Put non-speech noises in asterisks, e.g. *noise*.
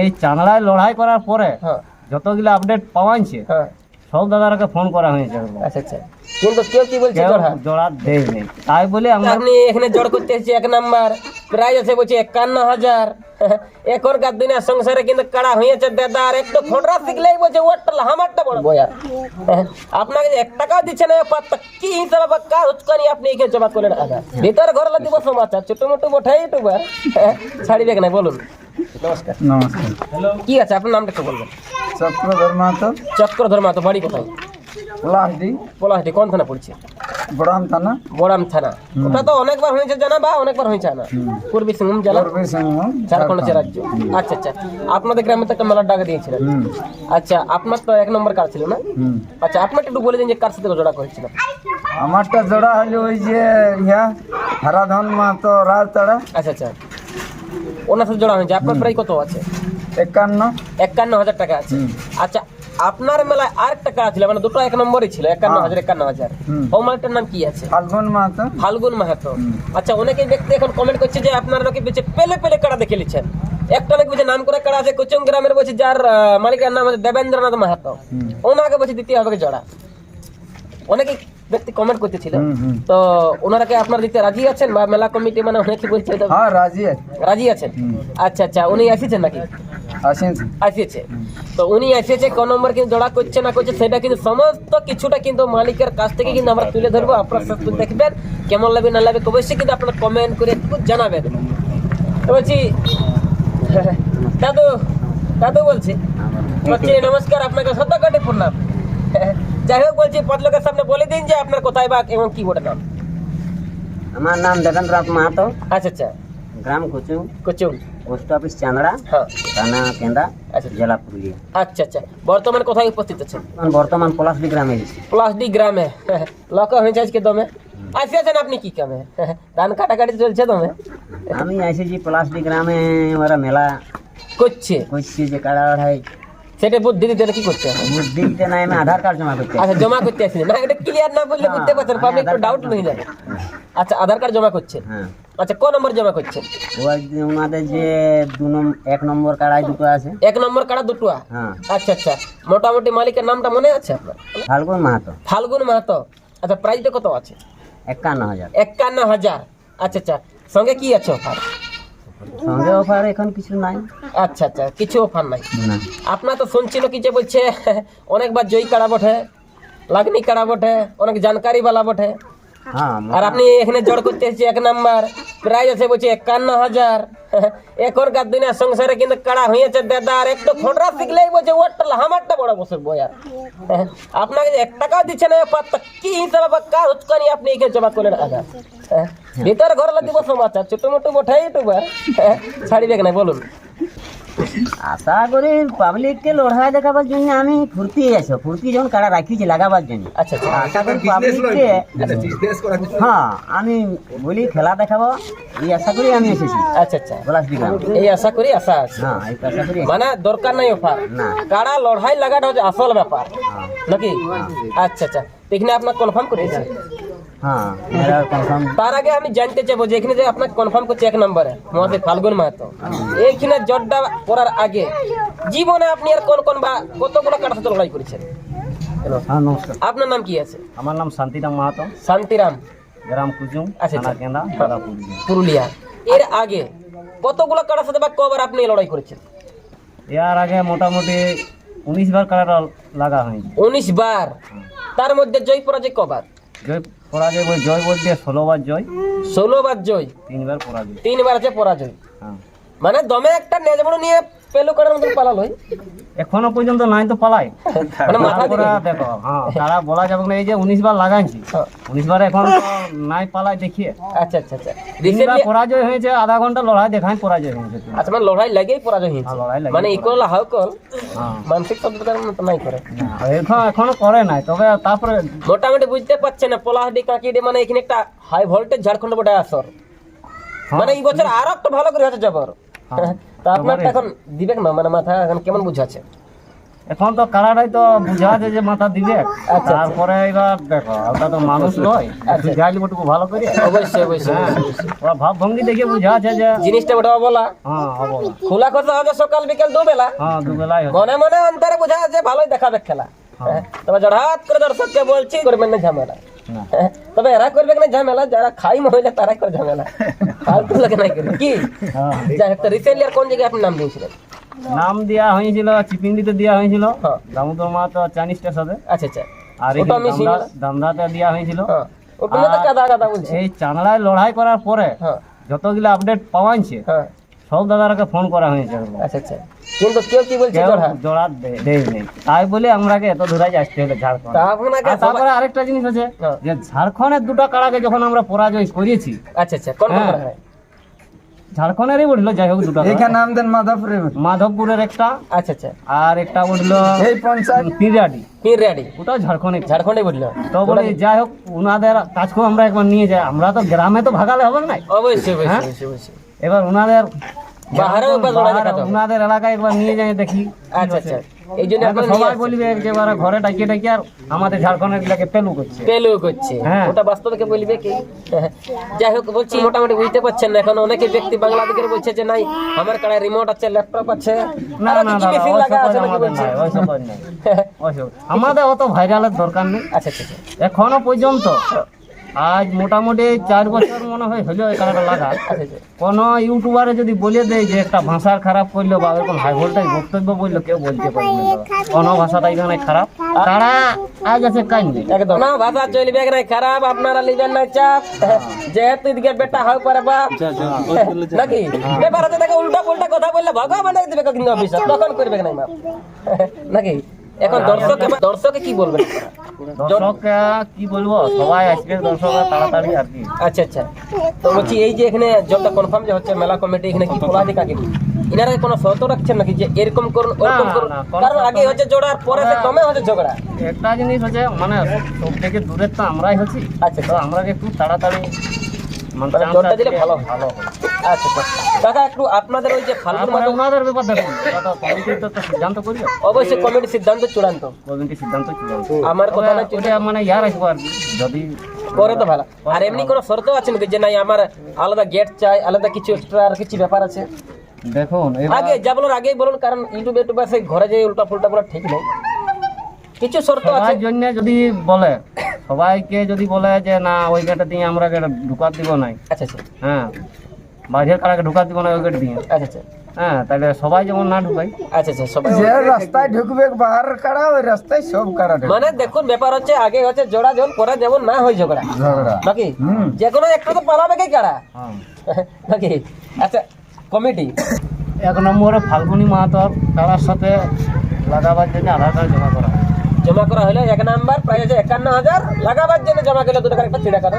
এই চাংড়ায় লড়াই করার পরে হ্যাঁ। যতগুলো আপডেট পাওয়াইছে হ্যাঁ। সব দাদারাকে ফোন করা হয়েছে। আচ্ছা আচ্ছা। কিন্তু কেউ কি বলছে জোড়া জোড়া দেয় নেই। তাই বলে আমরা আপনি এখানে করতে এসেছি এক নাম্বার। প্রাইস আছে বলছে একান্ন হাজার। *laughs* এখনকার দিনে সংসারে কিন্তু কাড়া হয়েছে দাদা। আর একটু খোঁড়া শিখলেই বলছে ওটা হামারটা বড় বয়া। *laughs* আপনাকে এক টাকাও দিচ্ছে না পাত্তা কি হিসাবে বা কার উচকানি আপনি এখানে জমা করে রাখা ভিতর ঘর দিব সমাচার ছোট মোটো বঠাই ইউটিউবার *laughs* ছাড়িবে না বলুন। নমস্কার। নমস্কার। কি আছে? আপনার নামটা একটু বলবেন। চক্রধর মাহাতো চক্রধর মাতো বাড়ি কোথায়? পলাহাটি। কোন থানা পড়ছে? বড়াম থানা। বড়াম থানা। ওটা তো অনেকবার হয়েছে জানা বা অনেকবার হয়েছে না পূর্বী সিংভূম জেলা? পূর্বী সিংভূম ঝাড়খণ্ড রাজ্য। আচ্ছা আচ্ছা। আপনাদের গ্রামে তো একটা মেলার ডাকা দিয়েছিলেন। আচ্ছা আপনার তো এক নম্বর কার ছিল না? আচ্ছা আপনার একটু বলে দিন যে কার সাথে জোড়া করেছিল। আমারটা জোড়া হলো ওই যে ইয়া হারাধন মাহাতো রাজতাড়া। আচ্ছা আচ্ছা। ওনার সাথে জোড়া হয়েছে। আপনার প্রায় কত আছে? একান্ন। একান্ন হাজার টাকা আছে। আচ্ছা আপনার মেলায় আরেকটা কার ছিল মানে দুটো এক নম্বরই ছিল একান্ন হাজার একান্ন হাজার। ও মালটার নাম কি আছে? ফাল্গুন মাহাতো। ফাল্গুন মাহাতো। আচ্ছা অনেকে ব্যক্তি এখন কমেন্ট করছে যে আপনারা নাকি বেঁচে পেলে পেলে কাড়া দেখে নিচ্ছেন। একটা বলছে নাম করে কাড়া আছে কুচুং গ্রামের বলছে যার মালিকের নাম আছে দেবেন্দ্রনাথ মাহাতো। ওনাকে বলছে দ্বিতীয় হবে জোড়া? অনেকে ব্যক্তি কমেন্ট করতেছিল। তো ওনারাকে আপনার দিতে রাজি আছেন বা মেলা কমিটি মানে অনেকে বলছে হ্যাঁ রাজি রাজি আছেন? আচ্ছা আচ্ছা উনি আসিছেন নাকি? আসেন আসিয়েছে তো উনি এসেছে কোন নম্বর কিন্তু জোড়া করছে না করছে সেটা কিন্তু সমস্ত কিছুটা কিন্তু মালিকের কাছ থেকে কিন্তু আমরা তুলে ধরবো। আপনার সাথে দেখবেন কেমন লাগবে না লাগবে অবশ্যই কিন্তু আপনারা কমেন্ট করে জানাবেন। বলছি দাদু দাদু বলছি বলছি নমস্কার আপনাকে সত্য কাটে প্রণাম। যাই হোক বলছি পাঁচ লোকের সামনে বলে দিন যে আপনার কোথায় বা এবং কি ওটা নাম। আমার নাম দেবেন্দ্রনাথ মাহাতো। আচ্ছা আচ্ছা। গ্রাম কুচু কুচুং পোস্ট অফিস চাঁদড়া হ্যাঁ। থানা কেন্দা। আচ্ছা জেলা পুরুলিয়া। আচ্ছা আচ্ছা। বর্তমানে কোথায় উপস্থিত আছেন? বর্তমান পলাশডি গ্রামে প্লাস্টিক গ্রামে। লক হয়েছে আজকে দমে। আসিয়াছেন আপনি কি কামে? ধান কাটাকাটি চলছে দমে। আমি এসেছি পলাশডি গ্রামে ওরা মেলা করছে। করছি যে কাড়া সেটা বুদ্ধি দিতে কি করতে? হবে দিতে নাই আমি আধার কার্ড জমা করতে আচ্ছা জমা করতে আসেন না এটা ক্লিয়ার না বললে বুঝতে পারছেন পাবলিক একটু ডাউট হয়ে যাবে আচ্ছা আধার কার্ড জমা করছেন হ্যাঁ। আচ্ছা কোন নম্বর জমা যে ওনাদের যে দু নম্বর এক নম্বর দুটো আছে। এক নম্বর কাড়া দুটো? হ্যাঁ। আচ্ছা আচ্ছা। মোটামুটি মালিকের নামটা মনে আছে আপনার? ফাল্গুন মাহাতো। ফাল্গুন মাহাতো। আচ্ছা প্রাইসটা কত আছে? একান্ন হাজার। একান্ন হাজার। আচ্ছা আচ্ছা। সঙ্গে কি আছে অফার সঙ্গে অফার এখন কিছু নাই। আচ্ছা আচ্ছা কিছু অফার নাই। আপনার তো শুনছিল কি যে বলছে *laughs* অনেকবার জয়ী কাড়া বটে লাগনি কাড়া বটে অনেক জানকারি বালা বটে। আর আপনি এখানে জড় করতে এসেছি এক নাম্বার। প্রাইস আছে বলছে একান্ন হাজার। *laughs* এখনকার দিনে সংসারে কিন্তু কাড়া হয়েছে দাদা। আর একটু খোঁড়া শিখলেই বলছে ওটা হামারটা বড় বসে বয়ার *laughs* আপনাকে এক টাকাও দিচ্ছে না পাত্তা কি হিসাবে বা কার উচকানি আপনি এখানে জমা করে রাখা *laughs* ভিতর ঘর দিব সমাচার ছোট মোটো বঠাই ইউটিউবার। ছাড়িবে না বলুন? আশা করি পাবলিককে লড়াই দেখাবার জন্য আমি ফুর্তি আছো। ফুর্তি যখন কাড়া রাখিছি লাগাবার জন্য। আচ্ছা আচ্ছা। আশা করি পাবলিককে হ্যাঁ আমি বলি খেলা দেখাবো। এই আশা করি আমি এসেছি। আচ্ছা আচ্ছা। এই আশা করি আশা আছে। হ্যাঁ এই আশা করি মানে দরকার নাই অফার। না। কাড়া লড়াই লাগাটা হচ্ছে আসল ব্যাপার। নাকি? আচ্ছা আচ্ছা। এখানে আপনার কনফার্ম করেছে হ্যাঁ। তার আগে আমি জানতে চাইব যে এখানে যে আপনার কনফার্ম করছে এক নম্বরে মহাদেব ফাল্গুন মাহাতো। এইখানে জটটা করার আগে জীবনে আপনি আর কোন কোন বা কতগুলো কাটার সাথে লড়াই করেছেন? হ্যাঁ আপনার নাম কি আছে? আমার নাম শান্তিরাম মাহাতো। শান্তিরাম। গ্রাম কুচুং আচ্ছা, থানা আচ্ছা। কেন্দা পুরুলিয়া। এর আগে কতগুলো কাটার সাথে বা কবার আপনি লড়াই করেছেন? এর আগে মোটামুটি উনিশ বার কাড়া লাগা হয়েছে উনিশ বার। তার মধ্যে জয় পরাজয় কবার? জয় পরাজয় বই জয় বলতে ষোলোবার জয়। ষোলো বার জয়? তিনবার পরাজয়। তিনবার আছে পরাজয়। হ্যাঁ। মানে দমে একটা নেজবড় নিয়ে পেল করার মতন পালালোই এখনও পর্যন্ত নাই তো পালাই। দেখো হ্যাঁ তারা বলা যাবে না এই যে উনিশ বার লাগাইছি। উনিশ বার এখন নাই পালাই দেখিয়ে। আচ্ছা আচ্ছা আচ্ছা। রিসেন্টলি পরাজয় হয়েছে আধা ঘণ্টা লড়াই দেখাই পরাজয় হয়েছে। আচ্ছা মানে লড়াই লাগেই পরাজয় হয়েছে। হ্যাঁ, লড়াই লাগেই মানে হ্যাঁ। মানসিক শব্দটার মতো নাই করে। এখন এখনও করে নাই তবে তারপরে মোটামুটি বুঝতে পারছেন না পলাহাটি কাকিডি মানে এখানে একটা হাই ভোল্টেজ ঝাড়খণ্ড বটে আসর। হ্যাঁ, মানে এই বছর আরও একটু ভালো করে যাবার হ্যাঁ, তা আপনার এখন দিবেন না? মানে মাথা এখন কেমন বুঝাচ্ছে? এখন তো কাড়াটাই তো বুঝা আছে যে মাথা দিবে আচ্ছা। তারপরে এবার দেখো ওটা তো মানুষ নয়। বুঝা লিবটুকু ভালো করে। অবশ্যই অবশ্যই হ্যাঁ। ওরা ভাব ভঙ্গি দেখে বুঝা আছে যে জিনিসটা ওটা বলা হ্যাঁ খোলা কথা হবে সকাল বিকেল দুবেলা। হ্যাঁ দুবেলাই মনে মনে অন্তরে বোঝা আছে ভালোই দেখাবে খেলা। হ্যাঁ, তবে জড়হাত করে দর্শককে বলছি করবেন না ঝামেলা। তবে এরা করবে না ঝামেলা যারা খাই মহিলা তারা করে ঝামেলা। *laughs* ফালতু লোকে নাই করে কি? হ্যাঁ। যাই হোক রিসেন্টলি আর কোন জায়গায় আপনি নাম দিয়েছিলেন? নাম দেওয়া হয়েছিল চিপিন্ডিতে দেওয়া হয়েছিল। হ্যাঁ। দামোদর মা তো চাইনিজ স্টেশনে আচ্ছা আচ্ছা। আর দামদাতে দেওয়া হয়েছিল। হ্যাঁ। এই চাংড়ায় লড়াই করার পরে যতগুলো আপডেট পাওয়াইছে হ্যাঁ। সব দাদারাকে ফোন করা হয়েছে। আচ্ছা আচ্ছা। কিন্তু কেউ কি বলছে জোড়া? নেই। তাই বলে আমরাকে এত দূরে আসতে ঝাড়খণ্ড। তারপরে আরেকটা জিনিস আছে। যে ঝাড়খণ্ডের দুটো কাড়াকে যখন আমরা পরাজয় করেছি আচ্ছা আচ্ছা কোন হ্যাঁ। নম্বর হয় ঝাড়খণ্ডেরই উঠল যাই হোক দুটো কাড়া। এখানে আমাদের মাধবপুরে মাধবপুরের একটা আচ্ছা আচ্ছা। আর একটা উঠল এই পঞ্চায়েত? পিরাডি পীর ওটাও ঝাড়খণ্ডে। ঝাড়খণ্ডে বলল। তো বলে যাই হোক ওনাদের কাজকেও আমরা একবার নিয়ে যাই। আমরা তো গ্রামে তো ভাগালে হবে না। অবশ্যই হ্যাঁ? অবশ্যই অবশ্যই। এবার ওনাদের বাহারেও একবার লড়াই বাহার- দেখাতে হবে। ওনাদের এলাকায় একবার নিয়ে যাই দেখি। আচ্ছা আচ্ছা। এই জন্য এখন সবাই বলবে একেবারে ঘরে ডাকিয়ে ডাকিয়ে আর আমাদের ঝাড়খণ্ডের গুলাকে পেলু করছে। পেলু করছে। হ্যাঁ। ওটা বাস্তবে কে বলবে কি? যাই হোক বলছি মোটামুটি বুঝতে পারছেন না। এখন অনেকে ব্যক্তি বাংলাদেশের বলছে যে নাই আমার কাছে রিমোট আছে ল্যাপটপ আছে। না না মেশিন লাগা আছে নাকি আমাদের বলছে? *laughs* আমাদের অত ভাইরালের দরকার নেই। আচ্ছা আচ্ছা আচ্ছা। এখনও পর্যন্ত আজ মোটামুটি চার বছর মনে হয় হলো এই কারণে লাগা কোন ইউটিউবারে যদি বলে দেয় যে একটা ভাষা খারাপ করল বা এরকম হাই ভোল্টেজ বক্তব্য বলল কেউ বলতে পারবে না। কোন ভাষাটা এখানে খারাপ। তারা আজ আছে কাইন্দি একদম। না ভাষা চলবে নাই খারাপ আপনারা লিবেন না চাপ। যেহেতু এদিকে বেটা হয় পারে বাপ নাকি? ব্যাপার আছে তাকে উল্টা পুল্টা কথা বললে ভগবান দেবে কিন্তু অফিসার তখন করবে মাপ নাকি? এখন দর্শক দর্শকে কি বলবেন? দর্শককে কি বলব? সবাই আসবে দর্শকরা তাড়াতাড়ি আর কি। আচ্ছা আচ্ছা। তো বলছি এই যে এখানে কনফার্ম যে হচ্ছে মেলা কমিটি এখানে কি এনারা কোনো শর্ত রাখছেন নাকি যে এরকম করুন ওরকম করুন? কারণ আগে হচ্ছে পরে সে কমে হচ্ছে ঝগড়া। একটা জিনিস হচ্ছে মানে সব থেকে দূরের তো আমরাই হচ্ছি। আচ্ছা তো আমরা একটু তাড়াতাড়ি মানে chance জোরটা আছে দিলে ভালো ভালো আচ্ছা আচ্ছা। কাকা একটু আপনাদের ওই যে ফাল্গুন মাসে ওনাদের ব্যাপার দেখুন। কমিটি তো সিদ্ধান্ত করিও। অবশ্যই কমিটি সিদ্ধান্ত চূড়ান্ত। কমিটি সিদ্ধান্ত চূড়ান্ত। আমার কথা না ওটা মানে ইয়ার আসব আর যদি করে তো ভালো। আর এমনি কোনো শর্ত আছে নাকি যে নাই আমার আলাদা গেট চাই আলাদা কিছু এক্সট্রা আর কিছু ব্যাপার আছে? দেখুন আগে যা বলুন আগেই বলুন কারণ ইউটিউবে ইউটিউবে সেই ঘরে যে উল্টা ফুলটা বলা ঠিক নেই। কিছু শর্ত আছে? জন্য যদি বলে সবাইকে যদি বলে যে না ওই গেটে দিয়ে আমরা গেটে ঢুকাত দিব নাই। আচ্ছা আচ্ছা। হ্যাঁ বাইরের কারাকে ঢুকাত দিব না ওই গেট দিয়ে। আচ্ছা আচ্ছা। হ্যাঁ তাহলে সবাই যেমন না ঢুকাই। আচ্ছা আচ্ছা সবাই যে রাস্তায় ঢুকবে। বাহার ওই রাস্তায় সব ঢুকবে। মানে দেখুন ব্যাপার হচ্ছে আগে হচ্ছে জোড়া পরে যেমন না হয় ঝগড়া। ঝগড়া। নাকি? যে কোনো একটা তো পালাবে কে কাড়া হ্যাঁ। *laughs* নাকি? আচ্ছা কমিটি। এক নম্বরে ফাল্গুনি মাহাতর তারার সাথে লাগাবার জন্য আধার কার্ড জমা করা। হয়। জমা করা হলে এক নাম্বার প্রায় একান্ন হাজার, লাগাবার জন্য জমা করলে দুটো একটা চিড়া কাটা